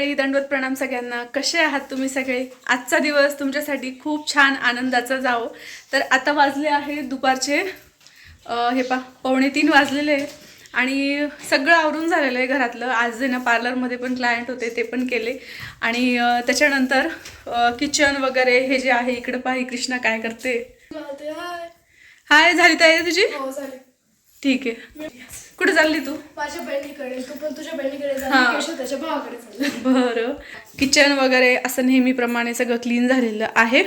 मंडळी दंडवत प्रणाम सगळ्यांना. कसे आहात तुम्ही सगळे? आजचा दिवस तुमच्यासाठी खूप छान आनंदाचा जावो. तर आता वाजले आहे दुपारचे. हे पा पावणे तीन वाजलेले आणि सगळं आवरून झालेलं आहे घरातलं. आज ना पार्लरमध्ये पण क्लायंट होते ते पण केले. आणि त्याच्यानंतर किचन वगैरे हे जे आहे इकडं पाही कृष्णा काय करते. हाय झाली तयारी तुझी? हो ठीक आहे. कुठे चालली तू? माझ्या बहिणीकडे. तू पण तुझ्या बहिणीकडे हा. त्याच्या भावाकडे चालले. बरं. किचन वगैरे असं नेहमीप्रमाणे सगळं क्लीन झालेलं आहे.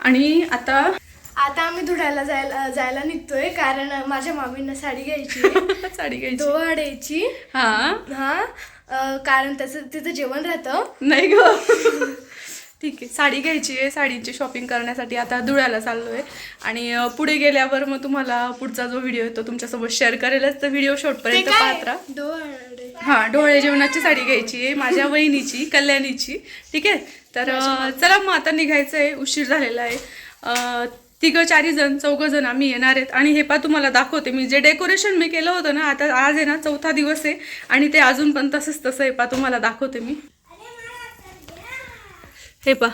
आणि आता? आता आम्ही धुळ्याला जायला जायला निघतोय कारण माझ्या मामींना साडी घ्यायची. साडी घ्यायची. दोवाड्याची हा? हा? कारण त्याचं तिथं जेवण राहतं. नाही ग. ठीक आहे. साडी घ्यायची आहे. साडीची शॉपिंग करण्यासाठी आता धुळ्याला चाललो आहे आणि पुढे गेल्यावर मग तुम्हाला पुढचा जो व्हिडिओ येतो तुमच्यासोबत शेअर करेलच. तर व्हिडिओ शेवटपर्यंत पाहत राहा. हा डोळे जेवणाची साडी घ्यायची आहे माझ्या वहिनीची कल्याणीची. ठीक आहे? तर चला मग आता निघायचं आहे उशीर झालेला आहे. तिघं चारी जण चौघं जण आम्ही येणार आहेत. आणि हे पा तुम्हाला दाखवते मी. जे डेकोरेशन मी केलं होतं ना आता आज आहे ना चौथा दिवस आहे. आणि ते अजून पण तसंच तसं आहे पा तुम्हाला दाखवते मी. हे पा.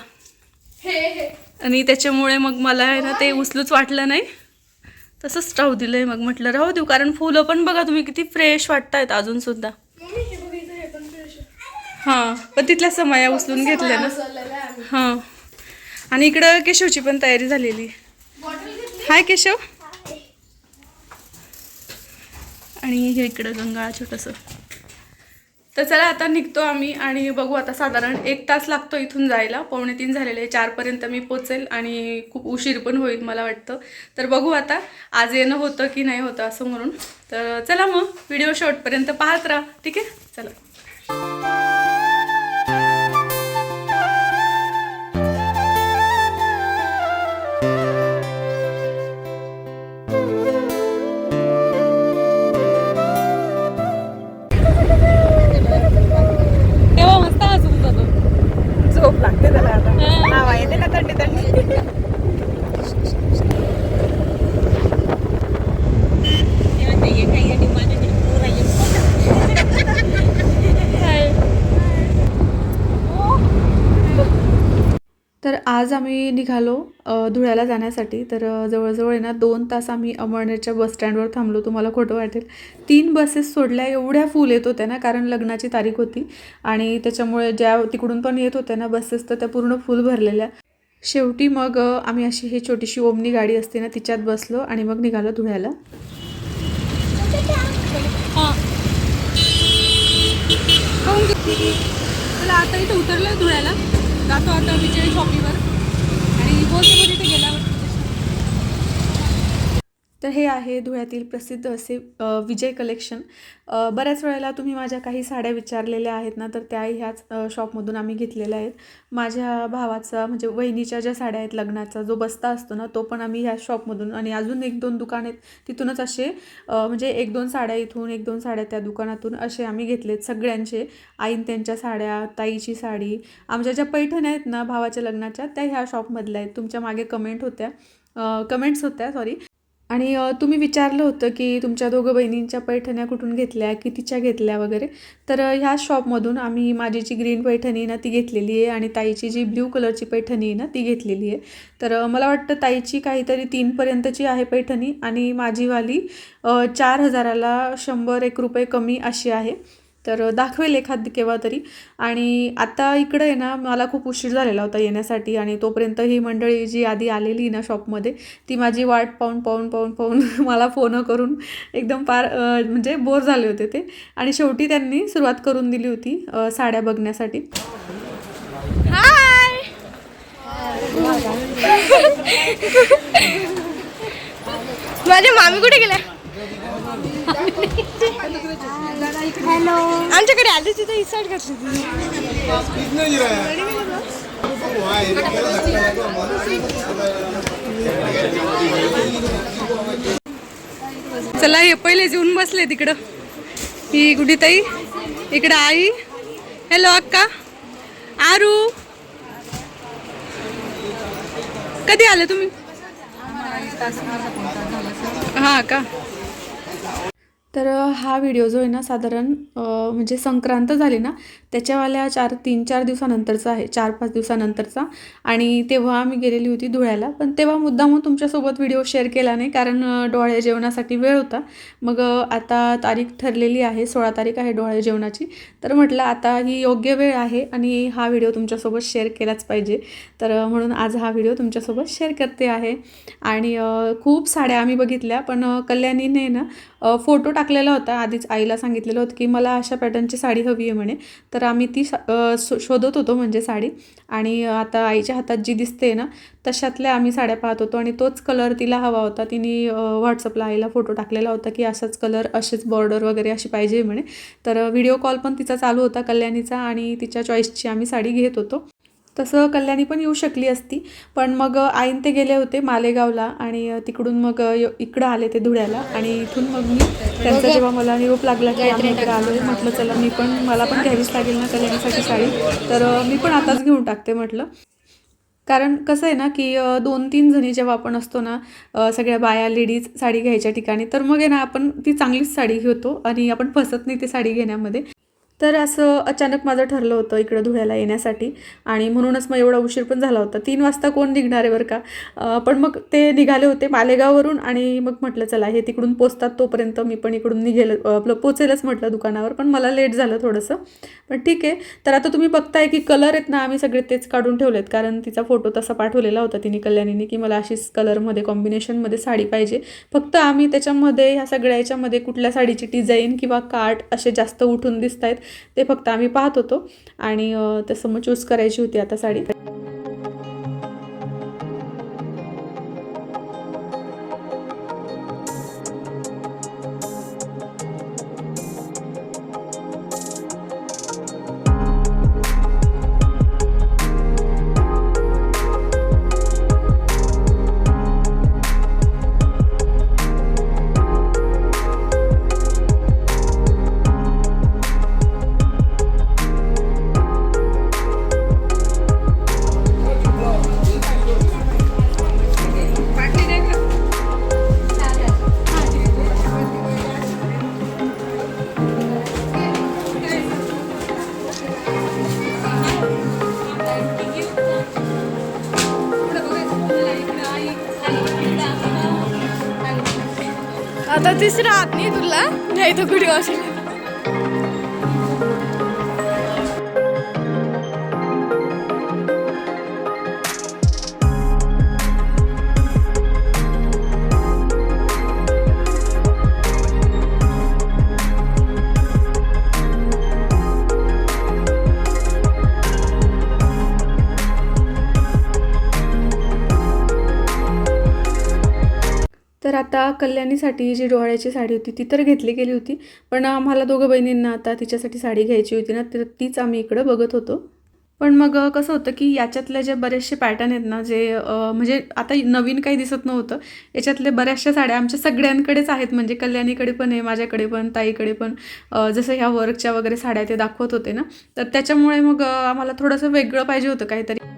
हे हे आणि त्याच्यामुळे मग मला आहे ना ते उचलूच वाटलं नाही. तसंच राहू दिलंय मग म्हटलं राहू देऊ. कारण फुलं पण बघा तुम्ही किती फ्रेश वाटतायत अजून सुद्धा मम्मी हे बघ इथं हे पण fresh आहे. हां पण तिथल्या समया उचलून घेतल्या ना. हां. आणि इकडं केशवची पण तयारी झालेली. हाय केशव. आणि हे इकडं गंगाळा छोटंसं. तर चला आता निघतो आम्ही आणि बघू आता साधारण एक तास लागतो इथून जायला. पावणे तीन झालेले आहे. चारपर्यंत मी पोचेल आणि खूप उशीर पण होईल मला वाटतं. तर बघू आता आज येणं होतं की नाही होतं असं म्हणून. तर चला मग व्हिडिओ शेवटपर्यंत पाहत राहा. ठीक आहे? चला. नावा येते ना थंडी थंडी तर आज आम्ही निघालो धुळ्याला जाण्यासाठी. तर जवळजवळ आहे ना दोन तास आम्ही अमळनेरच्या बसस्टँडवर थांबलो. तुम्हाला खोटं वाटेल. तीन बसेस सोडल्या एवढ्या फुल येत होत्या ना कारण लग्नाची तारीख होती. आणि त्याच्यामुळे ज्या तिकडून पण येत होत्या ना बसेस तर त्या पूर्ण फुल भरलेल्या. शेवटी मग आम्ही अशी ही छोटीशी ओमनी गाडी असते ना तिच्यात बसलो आणि मग निघालो धुळ्याला. आता इथं उतरलं धुळ्याला. जातो आता विजय शॉपीवर आणि बोलते मग तिथे गेल्यावर. तर हे आहे धुळ्यातील प्रसिद्ध असे विजय कलेक्शन बऱ्याच वेळेला तुम्ही माझ्या काही साड्या विचारलेल्या आहेत ना तर त्या ह्याच शॉपमधून आम्ही घेतलेल्या आहेत. माझ्या भावाचा म्हणजे वहिनीच्या ज्या साड्या आहेत लग्नाचा जो बस्ता असतो ना तो पण आम्ही ह्या शॉपमधून आणि अजून एक दोन दुकान आहेत तिथूनच असे म्हणजे एक दोन साड्या इथून एक दोन साड्या त्या दुकानातून असे आम्ही घेतलेत सगळ्यांचे. आईन त्यांच्या साड्या ताईची साडी आमच्या ज्या पैठण्या आहेत ना भावाच्या लग्नाच्या त्या ह्या शॉपमधल्या आहेत. तुमच्या मागे कमेंट होत्या. कमेंट्स होत्या सॉरी आणि तुम्ही विचारलं होतं की तुमच्या दोघं बहिणींच्या पैठण्या कुठून घेतल्या कितीच्या घेतल्या वगैरे. तर ह्या शॉपमधून आम्ही माझी जी ग्रीन पैठणी आहे ना ती घेतलेली आहे आणि ताईची जी ब्ल्यू कलरची पैठणी आहे ना ती घेतलेली आहे. तर मला वाटतं ताईची काहीतरी तीनपर्यंतची आहे पैठणी आणि माझीवाली चार हजाराला शंभर एक रुपये कमी अशी आहे. तर दाखवेल एखाद केव्हा तरी. आणि आता इकडं आहे ना मला खूप उशीर झालेला होता येण्यासाठी आणि तोपर्यंत ही मंडळी जी आधी आलेली ना शॉपमध्ये ती माझी वाट पाहून पाहून पाहून पाहून मला फोन करून एकदम फार म्हणजे बोर झाले होते ते. आणि शेवटी त्यांनी सुरुवात करून दिली होती साड्या बघण्यासाठी. हाय! माझ्या मामी कुठे गेल्या? हॅलो. आमच्याकडे आली तिथे ही साईड घातली चला हे पहिले येऊन बसले तिकडं. ही गुडीताई इकडं आई. हॅलो अक्का. आरू. कधी आले तुम्ही? हा का? तर हा व्हिडिओ जो आहे ना साधारण म्हणजे संक्रांत झाली ना त्याच्यावाल्या चार तीन चार दिवसानंतरचा आहे चार पाच दिवसानंतरचा. आणि तेव्हा आम्ही गेलेली होती धुळ्याला पण तेव्हा मुद्दामून तुमच्यासोबत व्हिडिओ शेअर केला नाही कारण डोळ्या जेवणासाठी वेळ होता. मग आता तारीख ठरलेली आहे सोळा तारीख आहे डोळ्या जेवणाची. तर म्हटलं आता ही योग्य वेळ आहे आणि हा व्हिडिओ तुमच्यासोबत शेअर केलाच पाहिजे. तर म्हणून आज हा व्हिडिओ तुमच्यासोबत शेअर करते आहे. आणि खूप साड्या आम्ही बघितल्या पण कल्याणीने ना फोटो टाक टाकलेला होता. आधीच आईला सांगितलेलं होतं की मला अशा पॅटर्नची साडी हवी आहे म्हणे. तर आम्ही ती शोधत होतो म्हणजे साडी. आणि आता आईच्या हातात जी दिसते ना तशातल्या आम्ही साड्या पाहत होतो. आणि तोच कलर तिला हवा होता. तिने व्हॉट्सअपला आईला फोटो टाकलेला होता की असाच कलर असेच बॉर्डर वगैरे अशी पाहिजे म्हणे. तर व्हिडिओ कॉल पण तिचा चालू होता कल्याणीचा आणि तिच्या चॉईसची आम्ही साडी घेत होतो. तसं कल्याणी पण येऊ शकली असती. पण मग आईन ते गेले होते मालेगावला आणि तिकडून मग इकडं आले ते धुळ्याला. आणि इथून मग मी त्यांचा जेव्हा मला निरोप लागला की आम्ही इकडे आलो म्हटलं चला मी पण मला पण घ्यावीच लागेल ना कल्याणीसाठी साडी. तर मी पण आताच घेऊन टाकते म्हटलं. कारण कसं आहे ना की दोन तीन जणी जेव्हा आपण असतो ना सगळ्या बाया लेडीज साडी घ्यायच्या ठिकाणी तर मग आहे ना आपण ती चांगलीच साडी घेतो आणि आपण फसत नाही ती साडी घेण्यामध्ये. तर असं अचानक माझं ठरलं होतं इकडं धुळ्याला येण्यासाठी. आणि म्हणूनच मग एवढा उशीर पण झाला होता. तीन वाजता कोण निघणार आहे बरं का? पण मग ते निघाले होते मालेगाववरून आणि मग म्हटलं चला हे तिकडून पोचतात तोपर्यंत मी पण इकडून निघेल आपलं पोचेलच म्हटलं दुकानावर. पण मला लेट झालं थोडंसं. पण ठीक आहे. तर आता तुम्ही बघताय की कलर आहेत ना आम्ही सगळे तेच काढून ठेवलेत. कारण तिचा फोटो तसा पाठवलेला होता तिने कल्याणीने की मला अशीच कलरमध्ये कॉम्बिनेशनमध्ये साडी पाहिजे. फक्त आम्ही त्याच्यामध्ये ह्या सगळ्या याच्यामध्ये कुठल्या साडीची डिझाईन किंवा काट असे जास्त उठून दिसत आहेत ते फक्त आम्ही पाहत होतो. आणि तसं मग चूज करायची होती आता साडी. आता तिसरा हात नाही तुला नाही तर कल्याणीसाठी जी डोहाळ्याची साडी होती ती तर घेतली गेली होती. पण आम्हाला दोघं बहिणींना आता तिच्यासाठी साडी घ्यायची होती ना तर तीच आम्ही इकडं बघत होतो. पण मग कसं होतं की याच्यातले जे बरेचसे पॅटर्न आहेत ना जे म्हणजे आता नवीन काही दिसत नव्हतं याच्यातले बऱ्याचशा साड्या आमच्या सगळ्यांकडेच आहेत. म्हणजे कल्याणीकडे पण आहे माझ्याकडे पण ताईकडे पण. जसं ह्या वर्कच्या वगैरे साड्या ते दाखवत होते ना तर त्याच्यामुळे मग आम्हाला थोडंसं वेगळं पाहिजे होतं काहीतरी.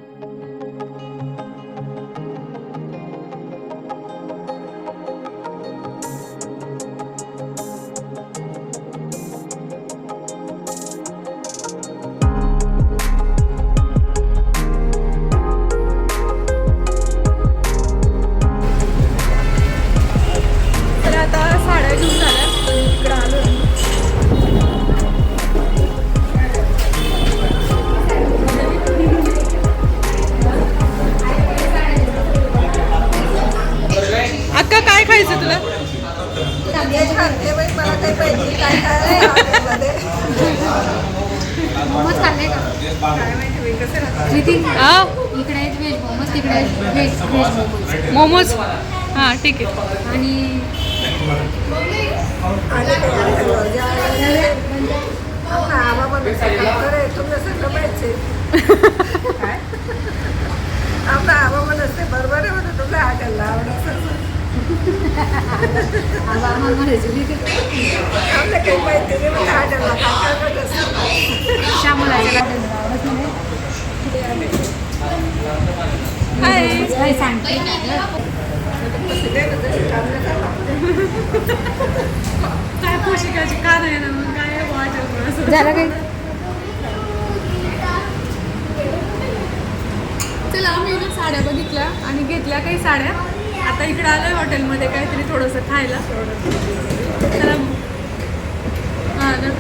तिकडे मोमोज मोमोज हां ठीक आहे आणि. आपला आबा पण असते बरोबर आहे. म्हणून तुमच्या हॉटेलला आवडत आबा आम्हाला रेसिपी आपलं काही माहिती नाही म्हणजे हॉटेलला काय काय करत काय श्यामलाच्या आवडत नाही काय सांगते काय झालं चला आम्ही ना साड्या बघितल्या आणि घेतल्या काही साड्या. आता इकडे आलोय हॉटेलमध्ये काहीतरी थोडंसं खायला. चला हां ना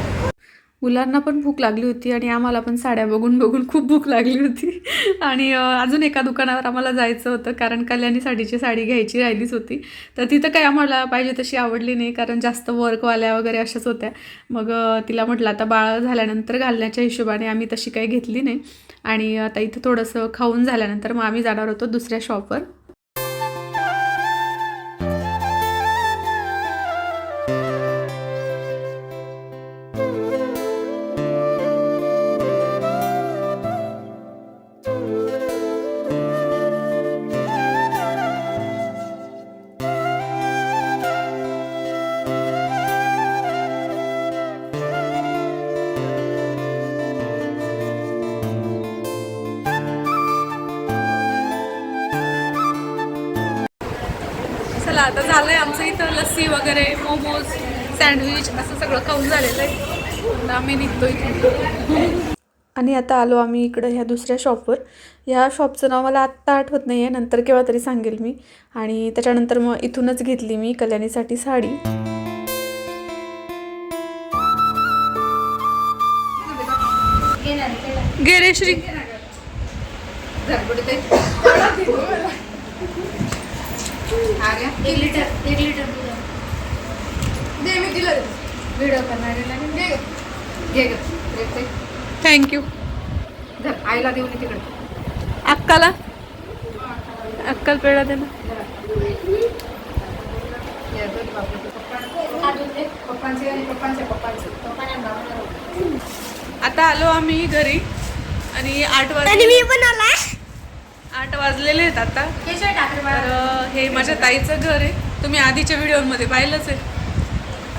मुलांना पण भूक लागली होती आणि आम्हाला पण साड्या बघून बघून खूप भूक लागली होती. आणि अजून एका दुकानावर आम्हाला जायचं होतं कारण कल्याणी साडीची साडी घ्यायची राहिलीच होती. तर तिथं काही आम्हाला पाहिजे तशी आवडली नाही कारण जास्त वर्कवाल्या वगैरे अशाच होत्या. मग तिला म्हटलं आता बाळ झाल्यानंतर घालण्याच्या हिशोबाने आम्ही तशी काही घेतली नाही. आणि आता इथं थोडंसं खाऊन झाल्यानंतर मग आम्ही जाणार होतो दुसऱ्या शॉपवर. चला आता झालंय आमचं इथं लस्सी वगैरे मोमोज सँडविच असं सगळं खाऊन झालेलं आहे. आम्ही निघतो इथून. आणि आता आलो आम्ही इकडं ह्या दुसऱ्या शॉपवर ह्या शॉपचं नाव मला आत्ता आठवत नाही आहे नंतर केव्हा तरी सांगेल मी. आणि त्याच्यानंतर मग इथूनच घेतली मी कल्याणीसाठी साडी. गेले श्री एक लिटर एक लिटर दूध दे मी दिलं. व्हिडिओ करणाऱ्याला घे ग. घे ग. एक ते. थँक्यू धर, आईला देऊन ये तिकडे. अक्काला? अक्कल पेढा दे ना. पप्पांचे. आणि पप्पांचे पप्पांचे. आता आलो आम्ही घरी आणि आठ आणि वाजले मी पण आला आठ वाजलेले आहेत आता. तर हे माझ्या ताईचं घर आहे. तुम्ही आधीच्या व्हिडिओमध्ये पाहिलंच आहे.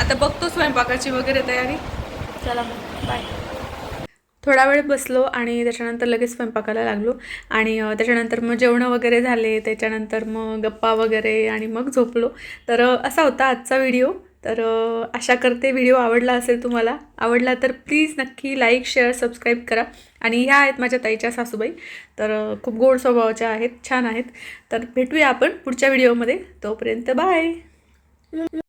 आता बघतो स्वयंपाकाची वगैरे तयारी. चला बाय थोडा वेळ बसलो आणि त्याच्यानंतर लगेच स्वयंपाकाला लागलो. आणि त्याच्यानंतर मग जेवणं वगैरे झाले. त्याच्यानंतर मग गप्पा वगैरे आणि मग झोपलो. तर असा होता आजचा व्हिडिओ. तर आशा करते व्हिडिओ आवडला असेल तुम्हाला आवडला तर प्लीज नक्की लाईक शेअर सबस्क्राईब करा. आणि ह्या आहेत माझ्या ताईच्या सासूबाई. तर खूप गोड स्वभावाच्या आहेत छान आहेत. तर भेटूया आपण पुढच्या व्हिडिओमध्ये. तोपर्यंत बाय!